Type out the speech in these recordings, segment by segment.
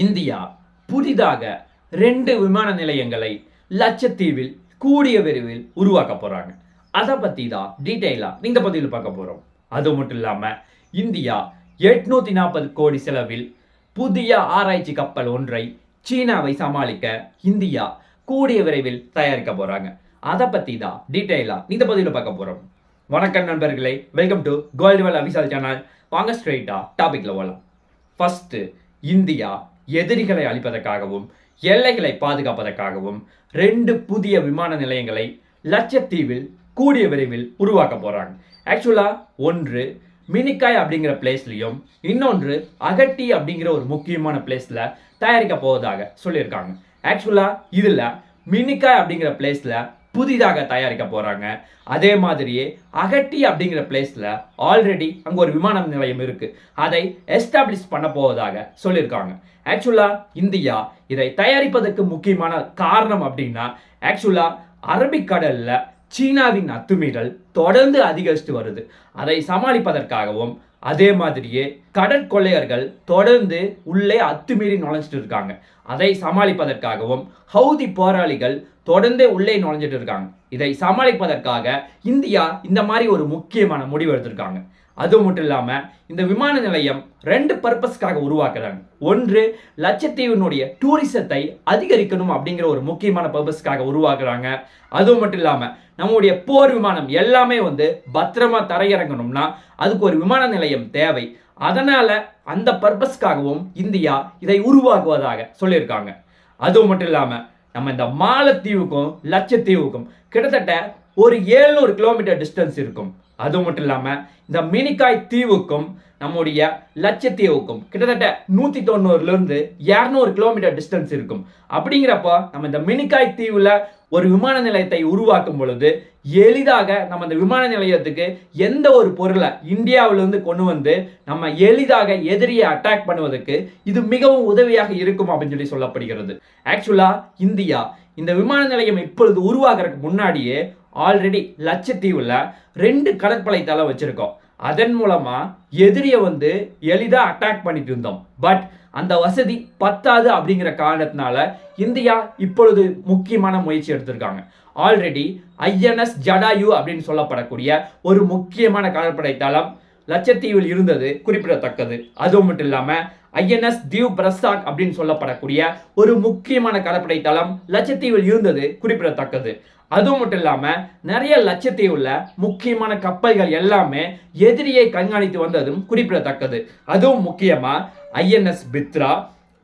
India புதிதாக ரெண்டு விமான நிலையங்களை லட்சத்தீவில் கூடிய விரைவில் உருவாக்க போறாங்க. அதை பத்தி தான் டீட்டெயிலா இந்த பதிவில் பார்க்க போறோம். அது மட்டும் இல்லாம இந்தியா எட்நூத்தி நாற்பது கோடி செலவில் புதிய ஆராய்ச்சி கப்பல் ஒன்றை சீனாவை சமாளிக்க இந்தியா கூடிய விரைவில் தயாரிக்க போறாங்க. அதை பத்தி தான் டீட்டெயிலா இந்த பதிவில் பார்க்க போறோம். வணக்கம் நண்பர்களே வெல்கம் டு கோல்டுவெல் அபிசால் சேனல் வாங்க ஸ்ட்ரெயிட்டா டாபிக்ல போகலாம் ஃபர்ஸ்ட் இந்தியா எதிரிகளை அழிப்பதற்காகவும் எல்லைகளை பாதுகாப்பதற்காகவும் ரெண்டு புதிய விமான நிலையங்களை லட்சத்தீவில் கூடிய விரைவில் உருவாக்க போகிறாங்க ஆக்சுவலா ஒன்று மினிக்காய் அப்படிங்கிற பிளேஸ்லையும் இன்னொன்று அகட்டி அப்படிங்கிற ஒரு முக்கியமான பிளேஸில் தயாரிக்க போவதாக சொல்லியிருக்காங்க. ஆக்சுவலாக இதில் மினிக்காய் அப்படிங்கிற பிளேஸில் புதிதாக தயாரிக்க போகிறாங்க அதே மாதிரியே அகட்டி அப்படிங்கிற பிளேஸில் ஆல்ரெடி அங்கே ஒரு விமான நிலையம் இருக்குது அதை எஸ்டாப்ளிஷ் பண்ண போவதாக சொல்லியிருக்காங்க. ஆக்சுவலாக இந்தியா இதை தயாரிப்பதற்கு முக்கியமான காரணம் அப்படின்னா ஆக்சுவலாக அரபிக்கடலில் சீனாவின் அத்துமீறல் தொடர்ந்து அதிகரித்து வருது. அதை சமாளிப்பதற்காகவும் அதே மாதிரியே கடற்கொள்ளையர்கள் தொடர்ந்து உள்ளே அத்துமீறி நுழைஞ்சிட்டு இருக்காங்க. அதை சமாளிப்பதற்காகவும் ஹவுதி போராளிகள் தொடர்ந்து உள்ளே நுழைஞ்சிட்டு இருக்காங்க. இதை சமாளிப்பதற்காக இந்தியா இந்த மாதிரி ஒரு முக்கியமான முடிவு எடுத்திருக்காங்க. அது மட்டும் இல்லாமல் இந்த விமான நிலையம் ரெண்டு பர்பஸ்க்காக உருவாக்குறாங்க. ஒன்று லட்சத்தீவினுடைய டூரிசத்தை அதிகரிக்கணும் அப்படிங்கிற ஒரு முக்கியமான பர்பஸ்க்காக உருவாக்குறாங்க. அது மட்டும் இல்லாமல் நம்முடைய போர் விமானம் எல்லாமே வந்து பத்திரமா தரையிறங்கணும்னா அதுக்கு ஒரு விமான நிலையம் தேவை. அதனால அந்த பர்பஸ்க்காகவும் இந்தியா இதை உருவாக்குவதாக சொல்லியிருக்காங்க. அது மட்டும் இல்லாமல் நம்ம இந்த மாலத்தீவுக்கும் லட்சத்தீவுக்கும் கிட்டத்தட்ட ஒரு ஏழ்நூறு கிலோமீட்டர் டிஸ்டன்ஸ் இருக்கும். அது மட்டும் இல்லாமல் இந்த மினிக்காய் தீவுக்கும் நம்முடைய லட்சத்தீவுக்கும் கிட்டத்தட்ட நூற்றி தொண்ணூறுலேருந்து இரநூறு கிலோமீட்டர் டிஸ்டன்ஸ் இருக்கும். அப்படிங்கிறப்போ நம்ம இந்த மினிக்காய் தீவில் ஒரு விமான நிலையத்தை உருவாக்கும் பொழுது எளிதாக நம்ம இந்த விமான நிலையத்துக்கு எந்த ஒரு பொருளை இந்தியாவிலிருந்து கொண்டு வந்து நம்ம எளிதாக எதிரியை அட்டாக் பண்ணுவதற்கு இது மிகவும் உதவியாக இருக்கும் அப்படின்னு சொல்லி சொல்லப்படுகிறது. ஆக்சுவலாக இந்தியா இந்த விமான நிலையம் இப்பொழுது உருவாகிறதுக்கு முன்னாடியே ஆல்ரெடி லட்சத்தீவில் ரெண்டு கடற்படை தளம் வச்சுருக்கோம். அதன் மூலமாக எதிரியை வந்து எளிதாக அட்டாக் பண்ணிட்டு இருந்தோம். பட் அந்த வசதி பத்தாது அப்படிங்கிற காரணத்தினால இந்தியா இப்பொழுது முக்கியமான முயற்சி எடுத்திருக்காங்க. ஆல்ரெடி ஐஎன்எஸ் ஜடாயு அப்படின்னு சொல்லப்படக்கூடிய ஒரு முக்கியமான கடற்படை தளம் லட்சத்தீவில் இருந்தது குறிப்பிடத்தக்கது. அதுவும் மட்டும் இல்லாமல் ஐஎன்எஸ் தீவ் பிரசாக் அப்படின்னு சொல்லப்படக்கூடிய ஒரு முக்கியமான கடற்படை தளம் லட்சத்தீவில் இருந்தது குறிப்பிடத்தக்கது. அதுவும் மட்டும் இல்லாமல் நிறைய லட்சத்தீவுல முக்கியமான கப்பல்கள் எல்லாமே எதிரியை கண்காணித்து வந்ததும் குறிப்பிடத்தக்கது. அதுவும் முக்கியமாக INS Bitra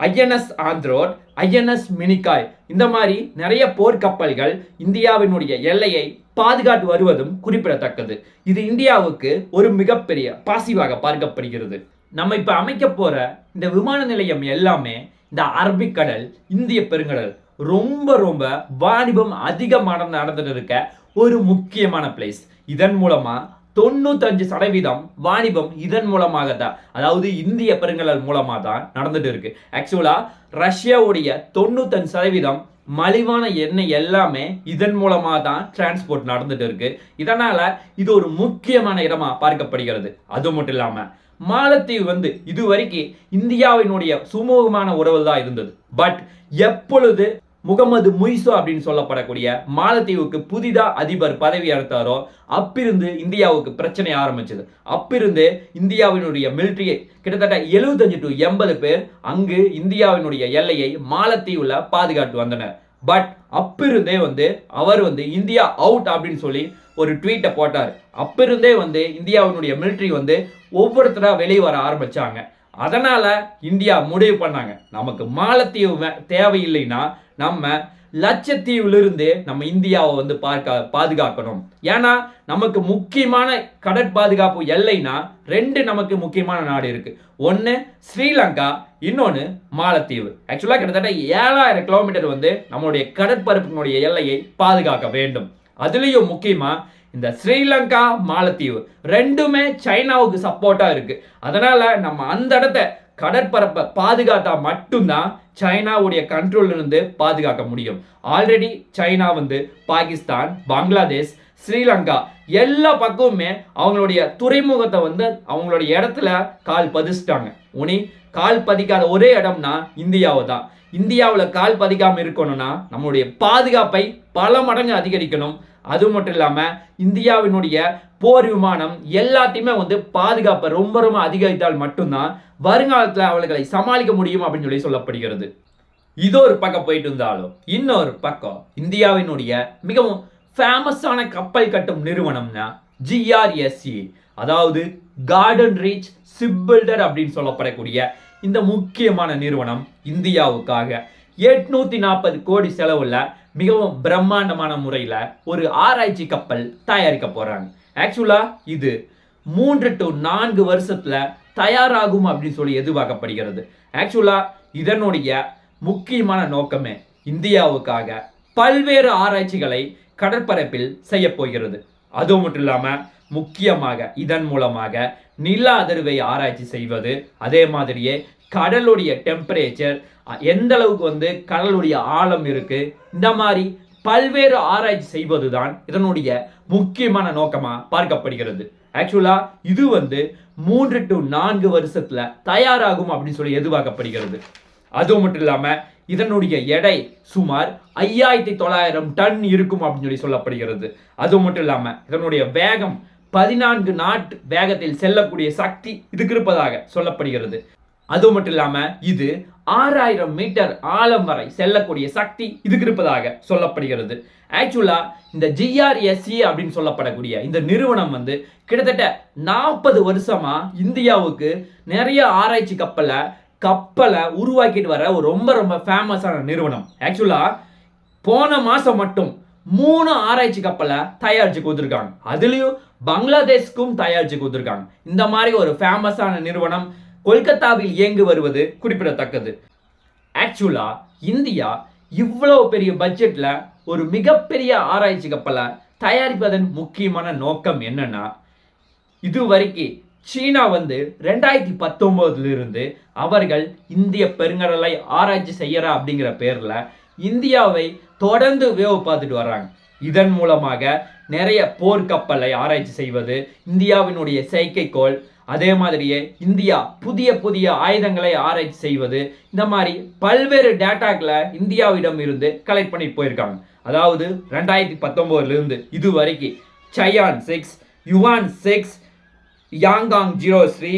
INS Androth INS Minicoy. இந்த மாதிரி நிறைய போர்க்கப்பல்கள் இந்தியாவினுடைய எல்லையை பாதுகாத்து வருவதும் குறிப்பிடத்தக்கது. இது இந்தியாவுக்கு ஒரு மிகப்பெரிய பாசிவாக பார்க்கப்படுகிறது. நம்ம இப்போ அமைக்க போகிற இந்த விமான நிலையம் எல்லாமே இந்த அரபிக்கடல் இந்திய பெருங்கடல் ரொம்ப ரொம்ப வாணிபம் அதிகமாக நடந்துட்டு இருக்க ஒரு முக்கியமான பிளேஸ் இதன் மூலமாக தொண்ணூத்தஞ்சு சதவீதம் வாணிபம் இதன் மூலமாக தான் அதாவது இந்திய பெருங்கடல் மூலமாக தான் நடந்துட்டு இருக்கு ஆக்சுவலாக ரஷ்யாவுடைய தொண்ணூத்தஞ்சு சதவீதம் மலிவான எண்ணெய் எல்லாமே இதன் மூலமாக தான் டிரான்ஸ்போர்ட் நடந்துட்டு இருக்கு இதனால இது ஒரு முக்கியமான இடமா பார்க்கப்படுகிறது. அது மட்டும் இல்லாமல் மாலத்தீவு வந்து இதுவரைக்கும் இந்தியாவினுடைய சுமூகமான உறவு தான் இருந்தது. பட் எப்பொழுது முகமது முய்சோ அப்படின்னு சொல்லப்படக்கூடிய மாலத்தீவுக்கு புதிதாக அதிபர் பதவி எடுத்தாரோ அப்பிருந்து இந்தியாவுக்கு பிரச்சனை ஆரம்பிச்சது. அப்பிருந்து இந்தியாவினுடைய மிலிட்ரியை கிட்டத்தட்ட எழுபத்தஞ்சு டு எண்பது பேர் அங்கு இந்தியாவினுடைய எல்லையை மாலத்தீவில் பாதுகாத்து வந்தனர். பட் அப்பிருந்தே வந்து அவர் வந்து இந்தியா அவுட் அப்படின்னு சொல்லி ஒரு ட்வீட்டை போட்டார். அப்பிருந்தே வந்து இந்தியாவினுடைய மிலிட்ரி வந்து ஒவ்வொருத்தராக வெளியே வர ஆரம்பித்தாங்க அதனால் இந்தியா முடிவு பண்ணாங்க. நமக்கு மாலத்தீவு தேவையில்லைன்னா நம்ம லட்சத்தீவிலிருந்து நம்ம இந்தியாவை வந்து பார்க்க பாதுகாக்கணும். ஏன்னா நமக்கு முக்கியமான கடற்பாதுகாப்பு எல்லைனா ரெண்டு நமக்கு முக்கியமான நாடு இருக்குது ஒன்று ஸ்ரீலங்கா இன்னொன்று மாலத்தீவு. ஆக்சுவலாக கிட்டத்தட்ட ஏழாயிரம் கிலோமீட்டர் வந்து நம்மளுடைய கடற்பரப்பினுடைய எல்லையை பாதுகாக்க வேண்டும். அதுலேயும் முக்கியமாக இந்த ஸ்ரீலங்கா மாலத்தீவு ரெண்டுமே சைனாவுக்கு சப்போர்ட்டாக இருக்குது அதனால் நம்ம அந்த இடத்த கடற்பரப்பை பாதுகாத்தா மட்டும்தான் சைனாவுடைய கண்ட்ரோல்ல இருந்து பாதுகாக்க முடியும். ஆல்ரெடி சைனா வந்து பாகிஸ்தான் பங்களாதேஷ் ஸ்ரீலங்கா எல்லா பக்கமுமே அவங்களுடைய துறைமுகத்தை வந்து அவங்களுடைய இடத்துல கால் பதிச்சிட்டாங்க. உனி கால் பதிக்காத ஒரே இடம்னா இந்தியாவை தான் இந்தியாவில் கால் பதிக்காமல் இருக்கணும்னா நம்மளுடைய பாதுகாப்பை பல மடங்கு அதிகரிக்கணும். அது மட்டும் இல்லாமல் இந்தியாவினுடைய போர் விமானம் எல்லாத்தையுமே வந்து பாதுகாப்பை ரொம்ப ரொம்ப அதிகரித்தால் மட்டும்தான் வருங்காலத்தில் அவர்களை சமாளிக்க முடியும் அப்படின்னு சொல்லி சொல்லப்படுகிறது. இது ஒரு பக்கம் போயிட்டு இருந்தாலும் இன்னொரு பக்கம் இந்தியாவினுடைய மிகவும் ஃபேமஸான கப்பல் கட்டும் நிறுவனம்னா ஜிஆர்எஸ்சி அதாவது கார்டன் ரீச் சிப் பில்டர் அப்படின்னு சொல்லப்படக்கூடிய இந்த முக்கியமான நிறுவனம் இந்தியாவுக்காக. எட்நூத்தி நாற்பது கோடி செலவுல மிகவும் பிரம்மாண்டமான முறையில் ஒரு ஆராய்ச்சி கப்பல் தயாரிக்க போறாங்க. ஆக்சுவலா இது மூன்று டு நான்கு வருஷத்துல தயாராகும் அப்படின்னு சொல்லி எதிர்பார்க்கப்படுகிறது. ஆக்சுவலா இதனுடைய முக்கியமான நோக்கமே இந்தியாவுக்காக பல்வேறு ஆராய்ச்சிகளை கடற்பரப்பில் செய்ய போகிறது. அது மட்டும் இல்லாமல் முக்கியமாக இதன் மூலமாக நில அதிர்வை ஆராய்ச்சி செய்வது. அதே மாதிரியே கடலுடைய டெம்பரேச்சர் எந்த அளவுக்கு வந்து கடலுடைய ஆழம் இருக்கு இந்த மாதிரி பல்வேறு ஆராய்ச்சி செய்வதுதான் இதனுடைய முக்கியமான நோக்கமாக பார்க்கப்படுகிறது. ஆக்சுவலாக இது வந்து மூன்று டு நான்கு வருஷத்தில் தயாராகும் அப்படின்னு சொல்லி எதிர்பார்க்கப்படுகிறது. அது மட்டும் இல்லாமல் இதனுடைய எடை சுமார் ஐயாயிரத்தி தொள்ளாயிரம் டன் இருக்கும் அப்படின்னு சொல்லி சொல்லப்படுகிறது. அது மட்டும் இல்லாமல் இதனுடைய வேகம் பதினான்கு நாட் வேகத்தில் செல்லக்கூடிய சக்தி இதுக்கு இருப்பதாக சொல்லப்படுகிறது. அது மட்டும் இல்லாம இது ஆறாயிரம் மீட்டர் ஆழம் வரை செல்லக்கூடிய சக்தி இதுக்கு இருப்பதாக சொல்லப்படுகிறது. ஆக்சுவலா இந்த ஜிஆர்எஸ்சி அப்படின்னு சொல்லப்படக்கூடிய இந்த நிறுவனம் வந்து கிட்டத்தட்ட நாற்பது வருஷமா இந்தியாவுக்கு நிறைய ஆராய்ச்சி கப்பலை கப்பலை உருவாக்கிட்டு வர ஒரு ரொம்ப ரொம்ப ஃபேமஸான நிறுவனம். ஆக்சுவலா போன மாசம் மட்டும் மூணு ஆராய்ச்சி கப்பலை தயாரிச்சு கொடுத்துருக்காங்க. அதுலயும் பங்களாதேஷ்க்கும் தயாரிச்சு கொடுத்துருக்காங்க. இந்த மாதிரி ஒரு ஃபேமஸான நிறுவனம் கொல்கத்தாவில் இயங்கி வருவது குறிப்பிடத்தக்கது. ஆக்சுவலாக இந்தியா இவ்வளோ பெரிய பட்ஜெட்டில் ஒரு மிகப்பெரிய ஆராய்ச்சி கப்பலை தயாரிப்பதன் முக்கியமான நோக்கம் என்னன்னா இதுவரைக்கும் சீனா வந்து ரெண்டாயிரத்தி பத்தொம்போதுலேருந்து அவர்கள் இந்திய பெருங்கடலை ஆராய்ச்சி செய்யறா அப்படிங்கிற பேரில் இந்தியாவை தொடர்ந்து வேவு பார்த்துட்டு வர்றாங்க. இதன் மூலமாக நிறைய போர்க்கப்பலை ஆராய்ச்சி செய்வது இந்தியாவினுடைய செயற்கைக்கோள் அதே மாதிரியே இந்தியா புதிய புதிய ஆயுதங்களை ஆராய்ச்சி செய்வது இந்த மாதிரி பல்வேறு டேட்டாக்களை இந்தியாவிடம் இருந்து கலெக்ட் பண்ணி போயிருக்காங்க. அதாவது ரெண்டாயிரத்தி பத்தொம்போதுலேருந்து இது வரைக்கும் Shiyan six Yuan six Yanghong zero three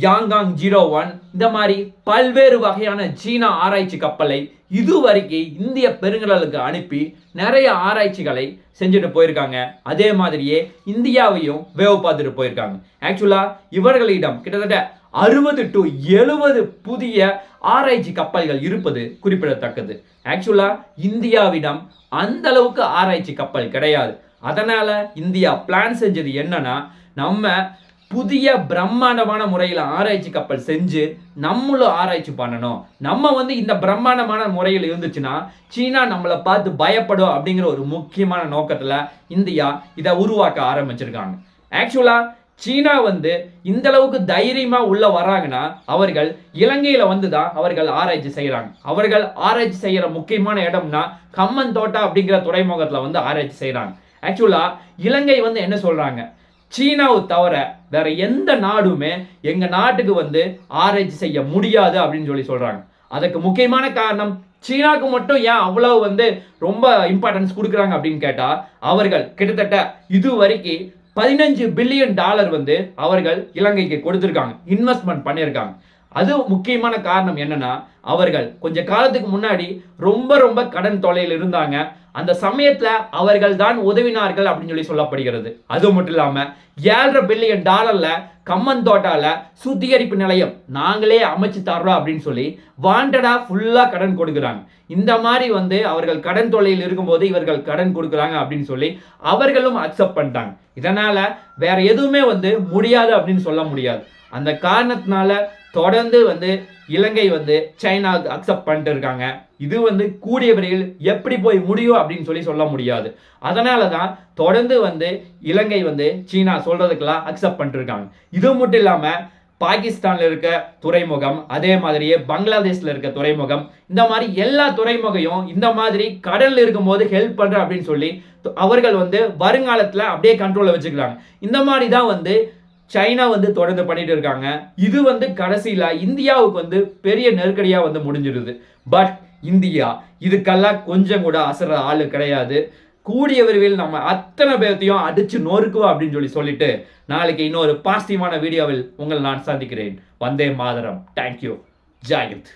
Yanghong zero one இந்த மாதிரி பல்வேறு வகையான சீனா ஆராய்ச்சி கப்பலை இதுவரைக்கும் இந்திய பெருங்கடலுக்கு அனுப்பி நிறைய ஆராய்ச்சிகளை செஞ்சுட்டு போயிருக்காங்க. அதே மாதிரியே இந்தியாவையும் வேவு பார்த்துட்டு போயிருக்காங்க. ஆக்சுவலாக இவர்களிடம் கிட்டத்தட்ட அறுபது டு எழுபது புதிய ஆராய்ச்சி கப்பல்கள் இருப்பது குறிப்பிடத்தக்கது. ஆக்சுவலாக இந்தியாவிடம் அந்த அளவுக்கு ஆராய்ச்சி கப்பல் கிடையாது. அதனால் இந்தியா பிளான் செஞ்சது என்னன்னா நம்ம புதிய பிரம்மாண்டமான முறையில் ஆராய்ச்சி கப்பல் செஞ்சு நம்மளும் ஆராய்ச்சி பண்ணணும். நம்ம வந்து இந்த பிரம்மாண்டமான முறையில் இருந்துச்சுன்னா சீனா நம்மளை பார்த்து பயப்படும் அப்படிங்கிற ஒரு முக்கியமான நோக்கத்தில் இந்தியா இதை உருவாக்க ஆரம்பிச்சிருக்காங்க. ஆக்சுவலாக சீனா வந்து இந்த அளவுக்கு தைரியமா உள்ள வராங்கன்னா அவர்கள் இலங்கையில வந்து தான் அவர்கள் ஆராய்ச்சி செய்யறாங்க. அவர்கள் ஆராய்ச்சி செய்யற முக்கியமான இடம்னா கம்மன் தோட்டா அப்படிங்கிற துறைமுகத்துல வந்து ஆராய்ச்சி செய்யறாங்க. ஆக்சுவலா இலங்கை வந்து என்ன சொல்றாங்க? சீனாவை தவிர வேற எந்த நாடுமே எங்க நாட்டுக்கு வந்து ஆராய்ச்சி செய்ய முடியாது அப்படின்னு சொல்லி சொல்றாங்க. அதுக்கு முக்கியமான காரணம் சீனாவுக்கு மட்டும் ஏன் அவ்வளவு வந்து ரொம்ப இம்பார்ட்டன்ஸ் கொடுக்குறாங்க அப்படின்னு கேட்டா அவர்கள் கிட்டத்தட்ட இது வரைக்கும் பதினஞ்சு பில்லியன் டாலர் வந்து அவர்கள் இலங்கைக்கு கொடுத்துருக்காங்க இன்வெஸ்ட்மெண்ட் பண்ணியிருக்காங்க. அது முக்கியமான காரணம் என்னன்னா அவர்கள் கொஞ்ச காலத்துக்கு முன்னாடி ரொம்ப ரொம்ப கடன் தொலையில் இருந்தாங்க. அந்த சமயத்துல அவர்கள் தான் உதவினார்கள் அப்படின்னு சொல்லி சொல்லப்படுகிறது. அது மட்டும் இல்லாம ஏழரை பில்லியன் டாலர்ல கம்மன் தோட்டால சுத்திகரிப்பு நிலையம் நாங்களே அமைச்சு தர்றோம் அப்படின்னு சொல்லி வாண்டடா ஃபுல்லா கடன் கொடுக்குறாங்க. இந்த மாதிரி வந்து அவர்கள் கடன் தொல்லையில் இருக்கும்போது இவர்கள் கடன் கொடுக்குறாங்க அப்படின்னு சொல்லி அவர்களும் அக்செப்ட் பண்ணிட்டாங்க. இதனால வேற எதுவுமே வந்து முடியாது அப்படின்னு சொல்ல முடியாது. அந்த காரணத்தினால தொடர்ந்து வந்து இலங்கை வந்து சைனாவுக்கு அக்செப்ட் பண்ணிட்டு இருக்காங்க. இது வந்து கூடிய விரைவில் எப்படி போய் முடியும் அப்படின்னு சொல்லி சொல்ல முடியாது. அதனால தான் தொடர்ந்து வந்து இலங்கை வந்து சீனா சொல்றதுக்கெல்லாம் அக்செப்ட் பண்ணிட்டு இருக்காங்க. இது மட்டும் இல்லாமல் பாகிஸ்தானில் இருக்க துறைமுகம் அதே மாதிரியே பங்களாதேஷ்ல இருக்க துறைமுகம் இந்த மாதிரி எல்லா துறைமுகையும் இந்த மாதிரி கடலில் இருக்கும்போது ஹெல்ப் பண்ணுற அப்படின்னு சொல்லி அவர்கள் வந்து வருங்காலத்தில் அப்படியே கண்ட்ரோலில் வச்சுக்கிறாங்க. இந்த மாதிரி தான் வந்து சைனா வந்து தொடர்ந்து பண்ணிட்டு இருக்காங்க. இது வந்து கடைசியில் இந்தியாவுக்கு வந்து பெரிய நெருக்கடியாக வந்து முடிஞ்சிடுது. பட் இந்தியா இதுக்கெல்லாம் கொஞ்சம் கூட அசர ஆள் கிடையாது. கூடிய விரைவில் நம்ம அத்தனை பேர்த்தையும் அடிச்சு நொறுக்குவோம் அப்படின்னு சொல்லி சொல்லிட்டு நாளைக்கு இன்னொரு பாசிட்டிவான வீடியோவில் உங்களை நான் சந்திக்கிறேன். வந்தே மாதரம். தேங்க்யூ ஜாகித்.